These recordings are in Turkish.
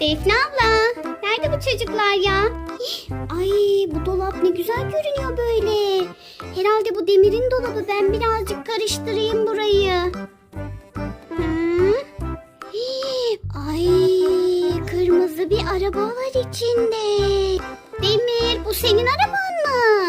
Defne abla. Nerede bu çocuklar ya? Ay bu dolap ne güzel görünüyor böyle. Herhalde bu demirin dolabı. Ben birazcık karıştırayım burayı. Ay kırmızı bir araba var içinde. Demir bu senin araban mı?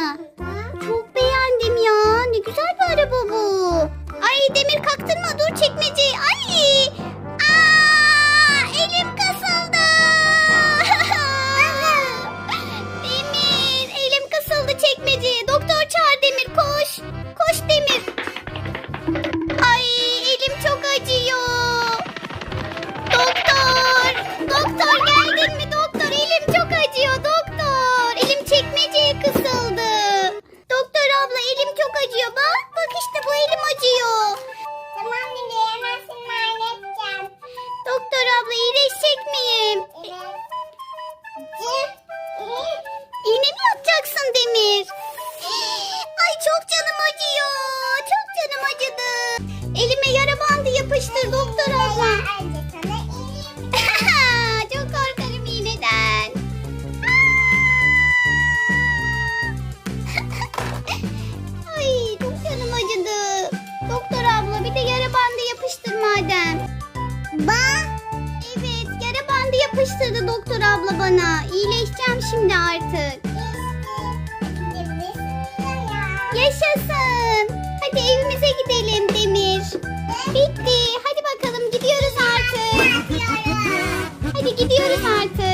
Demir? Ay çok canım acıyor. Çok canım acıdı. Elime yara bandı yapıştır doktor abla. Çok korkarım iğneden. Ay çok canım acıdı. Doktor abla bir de yara bandı yapıştır madem. Bak. Evet yara bandı yapıştırdı doktor abla bana. İyileşeceğim şimdi artık. Yaşasın. Hadi evimize gidelim Demir. Bitti. Hadi bakalım gidiyoruz artık. Hadi gidiyoruz artık.